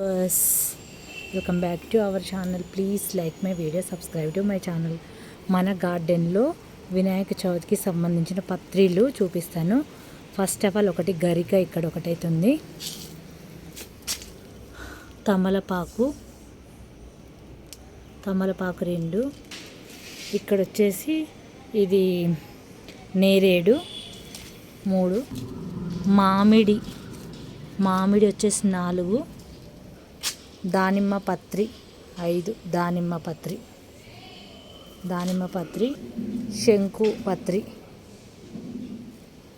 Bus welcome back to our channel please like my video subscribe to my channel మన గార్డెన్లో వినాయక చవితికి సంబంధించిన పత్రిలు చూపిస్తాను. ఫస్ట్ ఆఫ్ ఆల్ ఒకటి గరిక ఇక్కడ ఒకటైతుంది. తమలపాకు తమలపాకు రెండు. ఇక్కడ వచ్చేసి ఇది నేరేడు మూడు. మామిడి మామిడి వచ్చేసి నాలుగు. దానిమ్మ పత్రి ఐదు దానిమ్మ పత్రి. దానిమ్మ పత్రి శంకు పత్రి.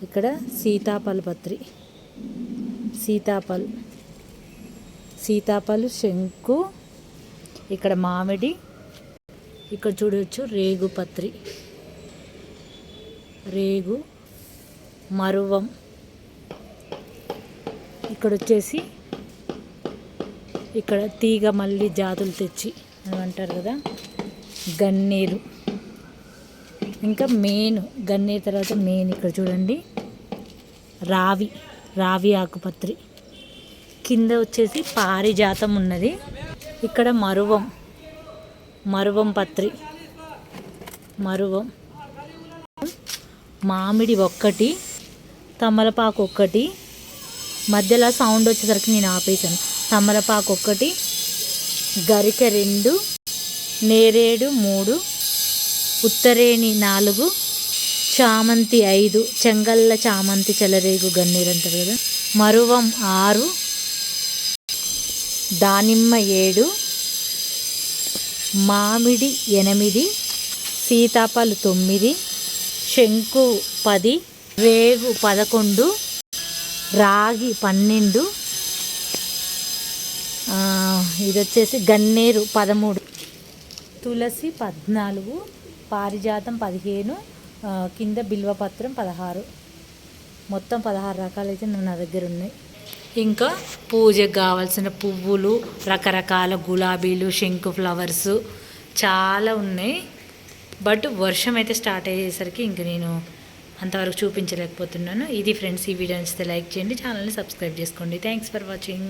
ఇక్కడ సీతాఫల పత్రి. సీతాపల్. సీతాపలు శంకు. ఇక్కడ మామిడి. ఇక్కడ చూడవచ్చు రేగు పత్రి. రేగు మరువం. ఇక్కడ వచ్చేసి ఇక్కడ తీగ మళ్ళీ జాతులు తెచ్చి అని అంటారు కదా గన్నేరు. ఇంకా మెయిన్ గన్నేరు తర్వాత మెయిన్ ఇక్కడ చూడండి. రావి రావి ఆకుపత్రి. కింద వచ్చేసి పారిజాతం ఉన్నది. ఇక్కడ మరువం మరువం పత్రి. మరువం. మామిడి ఒక్కటి తమలపాకు ఒక్కటి. మధ్యలో సౌండ్ వచ్చేసరికి నేను ఆపేసాను తమలపాకు ఒకటి గరిక రెండు నేరేడు మూడు ఉత్తరేణి నాలుగు చామంతి ఐదు చెంగల్ల చామంతి చెలరేగు గన్నీరు అంటారు కదా. మరువం ఆరు దానిమ్మ ఏడు మామిడి ఎనిమిది సీతాఫలు తొమ్మిది శంకు పది రేగు పదకొండు రాగి పన్నెండు ఇది వచ్చేసి గన్నేరు పదమూడు. తులసి పద్నాలుగు పారిజాతం పదిహేను కింద బిల్వపత్రం పదహారు. మొత్తం పదహారు రకాలైతే నా దగ్గర ఉన్నాయి. ఇంకా పూజకు కావాల్సిన పువ్వులు రకరకాల గులాబీలు శంకు ఫ్లవర్స్ చాలా ఉన్నాయి. బట్ వర్షం అయితే స్టార్ట్ అయ్యేసరికి ఇంక నేను అంతవరకు చూపించలేకపోతున్నాను. ఇది ఫ్రెండ్స్ ఈ వీడియో నచ్చితే లైక్ చేయండి ఛానల్ని సబ్స్క్రైబ్ చేసుకోండి. Thanks for watching